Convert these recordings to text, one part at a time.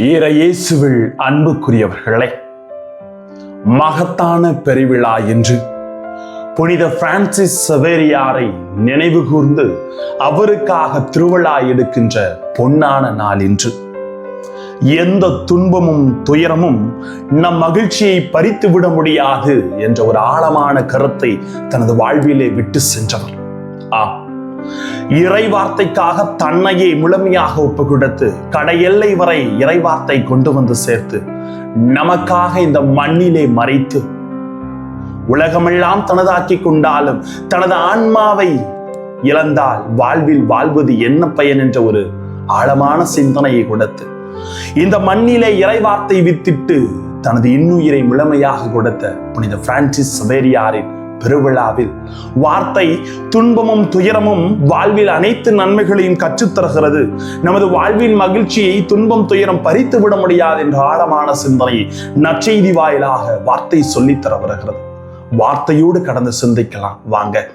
ஈர இயேசுவில் அன்புக்குரியவர்களே மகத்தான பெருவிழா என்று புனித பிரான்சிஸ் சவேரியாரை நினைவு கூர்ந்து அவருக்காக திருவிழா எடுக்கின்ற பொன்னான நாள் என்று எந்த துன்பமும் துயரமும் நம் மகிழ்ச்சியை பறித்து விட முடியாது என்ற ஒரு ஆழமான கருத்தை தனது வாழ்விலே விட்டு சென்றவர். ஆ இறை வார்த்தைக்காக தன்னையே முழுமையாக ஒப்பு கொடுத்து கடையெல்லை வரை இறை வார்த்தை கொண்டு வந்து சேர்த்து நமக்காக இந்த மண்ணிலே மறைத்து உலகமெல்லாம் தனதாக்கி கொண்டாலும் தனது ஆன்மாவை இழந்தால் வாழ்வில் வாழ்வது என்ன பயன் என்ற ஒரு ஆழமான சிந்தனையை கொடுத்து இந்த மண்ணிலே இறைவார்த்தை வித்திட்டு தனது இன்னுயிரை முழுமையாக கொடுத்த புனித பிரான்சிஸ் சவேரியாரின் பெருவிழாவில். வார்த்தை துன்பமும் துயரமும் வாழ்வில் அனைத்து நன்மைகளையும் கற்றுத்தருகிறது. நமது வாழ்வின் மகிழ்ச்சியை துன்பம் துயரம் பறித்து விட முடியாது என்ற ஆழமான சிந்தனையை நற்செய்தி வாயிலாக வார்த்தை சொல்லித்தர வருகிறது. வார்த்தையோடு கடந்து சிந்திக்கலாம். வாங்க.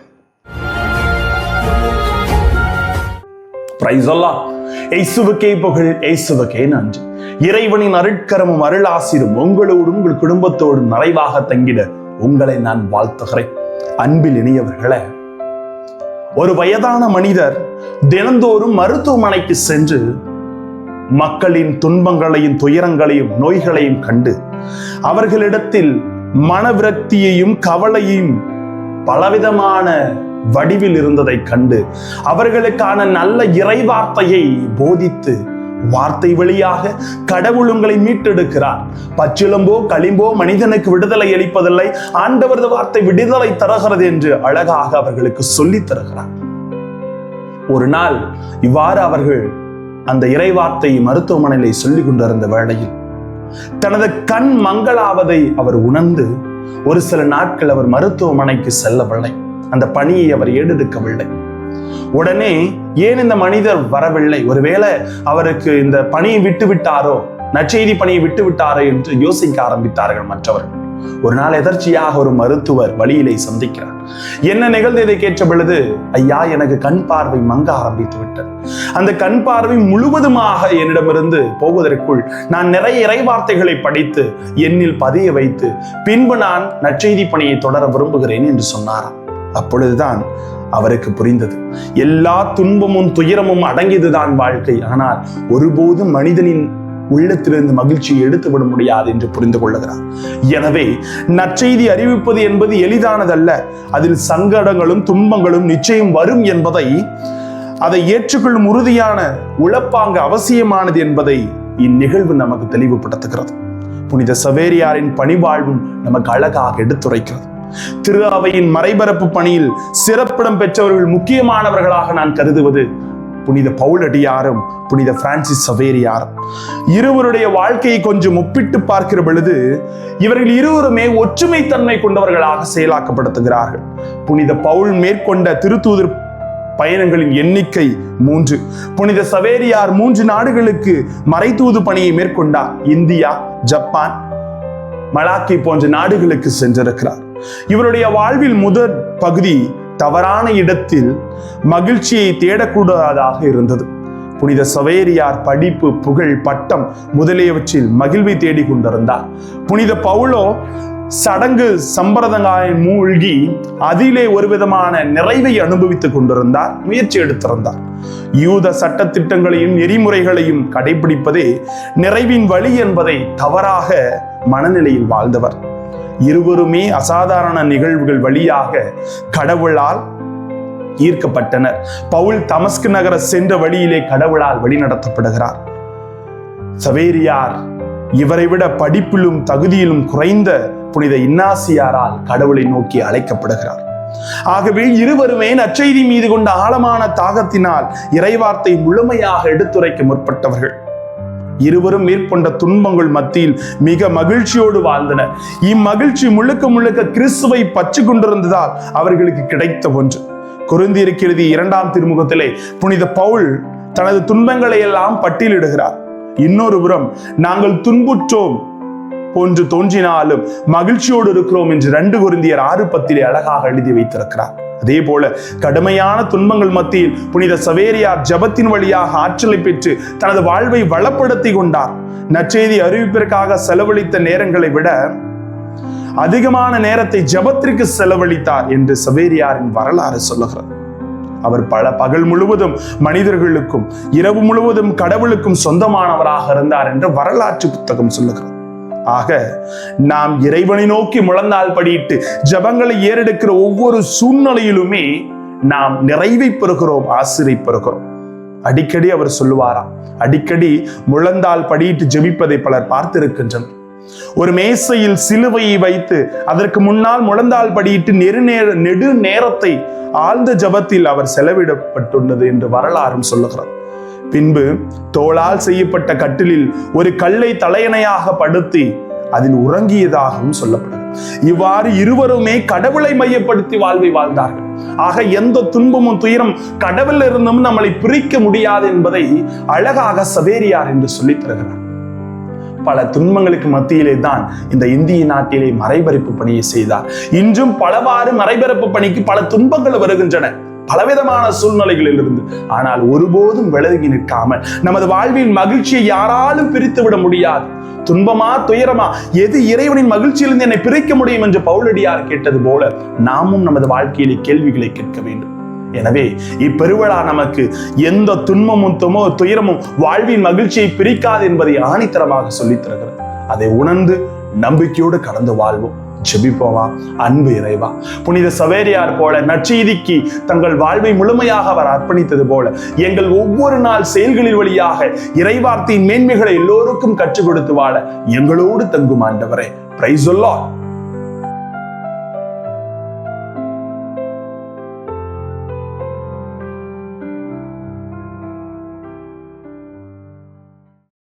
பிரைஸ் அல்லாஹ் புகழ் இயேசுவுக்கே நன்றி. இறைவனின் அருட்கரமும் அருளாசிரும் உங்களோடும் உங்கள் குடும்பத்தோடும் நிறைவாக தங்கிட உங்களை நான் வாழ்த்துகிறேன். அன்பில் இனியவர்களே ஒரு வயதான மனிதர் தினந்தோறும் மருத்துவமனைக்கு சென்று மக்களின் துன்பங்களையும் துயரங்களையும் நோய்களையும் கண்டு அவர்களிடத்தில் மனவிரக்தியையும் கவலையும் பலவிதமான வடிவில் இருந்ததை கண்டு அவர்களுக்கான நல்ல இறைவார்த்தையை போதித்து வார்த்தை வழியாக கடவுள் உங்களை மீட்டெடுக்கிறார். பச்சிலம்போ களிம்போ மனிதனுக்கு விடுதலை அளிப்பதில்லை. ஆண்டவரது வார்த்தை விடுதலை தருகிறது என்று அழகாக அவர்களுக்கு சொல்லித் தருகிறார். ஒரு நாள் இவ்வாறு அவர்கள் அந்த இறைவார்த்தை மருத்துவமனையிலே சொல்லிக் கொண்டிருந்த வேளையில் தனது கண் மங்களாவதை அவர் உணர்ந்து ஒரு சில நாட்கள் அவர் மருத்துவமனைக்கு செல்லவில்லை. அந்த பணியை அவர் ஏடெடுக்கவில்லை. உடனே ஏன் இந்த மனிதர் வரவில்லை? ஒருவேளை அவருக்கு இந்த பணியை விட்டு விட்டாரோ நற்செய்தி பணியை விட்டு விட்டாரோ என்று யோசிக்க ஆரம்பித்தார்கள் மற்றவர்கள். ஒரு நாள் எதர்ச்சியாக ஒரு மருத்துவர் வழியிலே சந்திக்கிறார். என்ன நிகழ்ந்ததை கேட்ட பொழுது ஐயா எனக்கு கண் பார்வை மங்க ஆரம்பித்து விட்டது. அந்த கண் பார்வை முழுவதுமாக என்னிடமிருந்து போவதற்குள் நான் நிறைய இறைவார்த்தைகளை படித்து என்னில் பதிய வைத்து பின்பு நான் நற்செய்தி பணியை தொடர விரும்புகிறேன் என்று சொன்னாராம். அப்பொழுதுதான் அவருக்கு புரிந்தது. எல்லா துன்பமும் துயரமும் அடங்கியதுதான் வாழ்க்கை. ஆனால் ஒருபோதும் மனிதனின் உள்ளத்திலிருந்து மகிழ்ச்சியை எடுத்துவிட முடியாது என்று புரிந்து கொள்ளுகிறார். எனவே நற்செய்தி அறிவிப்பது என்பது எளிதானதல்ல. அதில் சங்கடங்களும் துன்பங்களும் நிச்சயம் வரும் என்பதை அதை ஏற்றுக்கொள்ளும் உறுதியான உழப்பாங்க அவசியமானது என்பதை இந்நிகழ்வு நமக்கு தெளிவுபடுத்துகிறது. புனித சவேரியாரின் பணிவாழ்வும் நமக்கு அழகாக எடுத்துரைக்கிறது. திரு அவையின் மறைபரப்பு பணியில் சிறப்பிடம் பெற்றவர்கள் முக்கியமானவர்களாக நான் கருதுவது புனித பவுலடியாரும் புனித பிரான்சிஸ் சவேரியாரும். இருவருடைய வாழ்க்கையை கொஞ்சம் ஒப்பிட்டு பார்க்கிற பொழுது இவர்கள் இருவருமே ஒற்றுமை தன்மை கொண்டவர்களாக செயலாக்கப்படுத்துகிறார்கள். புனித பவுல் மேற்கொண்ட திருத்தூதர் பயணங்களின் எண்ணிக்கை மூன்று. புனித சவேரியார் மூன்று நாடுகளுக்கு மறைத்தூது பணியை மேற்கொண்டார். இந்தியா ஜப்பான் மலாக்கி போன்ற நாடுகளுக்கு சென்றிருக்கிறார். இவருடைய வாழ்வில் முதற் பகுதி தவறான இடத்தில் மகிழ்ச்சியை தேடக்கூடாதாக இருந்தது. புனித சவேரியார் படிப்பு புகழ் பட்டம் முதலியவற்றில் மகிழ்வை தேடிக் கொண்டிருந்தார். புனித பவுலோ சடங்கு சம்பிரதாயம் மூழ்கி அதிலே ஒரு விதமான நிறைவை அனுபவித்துக் கொண்டிருந்தார் முயற்சி எடுத்திருந்தார். யூத சட்டத்திட்டங்களையும் நெறிமுறைகளையும் கடைபிடிப்பதே நிறைவின் வழி என்பதை தவறாக மனநிலையில் வாழ்ந்தவர். இருவருமே அசாதாரண நிகழ்வுகள் வழியாக கடவுளால் ஈர்க்கப்பட்டனர். பவுல் தமஸ்கு நகர சென்ற வழியிலே கடவுளால் வழிநடத்தப்படுகிறார். சவேரியார் இவரை விட படிப்பிலும் தகுதியிலும் குறைந்த புனித இன்னாசியாரால் கடவுளை நோக்கி அழைக்கப்படுகிறார். ஆகவே இருவருமே நற்செய்தி மீது கொண்ட ஆழமான தாகத்தினால் இறைவார்த்தை முழுமையாக எடுத்துரைக்க முற்பட்டவர்கள். இருவரும் மேற்கொண்ட துன்பங்கள் மத்தியில் மிக மகிழ்ச்சியோடு வாழ்ந்தனர் இம்மகிழ்ச்சி முழுக்க முழுக்க கிறிஸ்துவை பற்று கொண்டிருந்ததால் அவர்களுக்கு கிடைத்த ஒன்று. குருந்தியருக்கு எழுதிய இரண்டாம் திருமுகத்திலே புனித பவுல் தனது துன்பங்களை எல்லாம் பட்டியலிடுகிறார். இன்னொரு புறம் நாங்கள் துன்புற்றோம் போன்று தோன்றினாலும் மகிழ்ச்சியோடு இருக்கிறோம் என்று ரெண்டு குருந்தியர் ஆறு பத்திலே அழகாக எழுதி வைத்திருக்கிறார். அதே போல கடுமையான துன்பங்கள் மத்தியில் புனித சவேரியார் ஜபத்தின் வழியாக ஆற்றலை பெற்று தனது வாழ்வை வளப்படுத்தி கொண்டார். நற்செய்தி அறிவிப்பிற்காக செலவழித்த நேரங்களை விட அதிகமான நேரத்தை ஜபத்திற்கு செலவழித்தார் என்று சவேரியாரின் வரலாறு சொல்லுகிறது. அவர் பல பகல் முழுவதும் மனிதர்களுக்கும் இரவு முழுவதும் கடவுளுக்கும் சொந்தமானவராக இருந்தார் என்று வரலாற்று புத்தகம் சொல்லுகிறது. ஆக நாம் இறைவனை நோக்கி முழந்தால் படியிட்டு ஜபங்களை ஏறெடுக்கிற ஒவ்வொரு சூழ்நிலையிலுமே நாம் நிறைவை பெறுகிறோம் ஆசிரியை பெறுகிறோம் அடிக்கடி அவர் சொல்லுவாராம் அடிக்கடி முழந்தால் படியிட்டு ஜெபிப்பதை பலர் பார்த்திருக்கின்றனர். ஒரு மேசையில் சிலுவையை வைத்து அதற்கு முன்னால் முழந்தால் படியிட்டு நெருநேர நெடு நேரத்தை ஆழ்ந்த ஜபத்தில் அவர் செலவிடப்பட்டுள்ளது என்று வரலாறும் சொல்லுகிறார் பின்பு தோளால் செய்யப்பட்ட கட்டிலில் ஒரு கல்லை தலையணையாக படுத்தி அதில் உறங்கியதாகவும் சொல்லப்படுகிறது. இவ்வாறு இருவருமே கடவுளை மையப்படுத்தி வாழ்வை வாழ்ந்தார்கள். ஆக எந்த துன்பமும் துயரம் கடவுள் இருந்தும் நம்மளை பிரிக்க முடியாது என்பதை அழகாக சவேரியார் என்று சொல்லித் தருகிறார். பல துன்பங்களுக்கு மத்தியிலே தான் இந்த இந்திய நாட்டிலே மறைபரப்பு பணியை செய்தார். இன்றும் பலவாறு மறைபரப்பு பணிக்கு பல துன்பங்கள் வருகின்றன. பலவிதமான சூழ்நிலைகளில் இருந்து ஆனால் ஒருபோதும் விலகி நிற்காமல் நமது வாழ்வின் மகிழ்ச்சியை யாராலும் பிரித்து விட முடியாது. துன்பமா துயரமா எது இறைவனின் மகிழ்ச்சியிலிருந்து என்னை பிரிக்க முடியும் என்று பவுலடியார் கேட்டது போல நாமும் நமது வாழ்க்கையிலே கேள்விகளை கேட்க வேண்டும். எனவே இப்பெருவிழா நமக்கு எந்த துன்பமும் துமோ துயரமும் வாழ்வின் மகிழ்ச்சியை பிரிக்காது என்பதை ஆணித்தரமாக சொல்லித் தருகிறது. அதை உணர்ந்து நம்பிக்கையோடு கடந்து வாழ்வோம். ஜெபிப்போமா அன்பு இறைவா. புனித சவேரியார் போல நற்செய்திக்கு தங்கள் வாழ்வை முழுமையாக அவர் அர்ப்பணித்தது போல எங்கள் ஒவ்வொரு நாள் செயல்களின் வழியாக இறைவார்த்தையின் மேன்மைகளை எல்லோருக்கும் கற்றுக் கொடுத்து வாழ எங்களோடு தங்கும் ஆண்டவரே. பிரைஸ்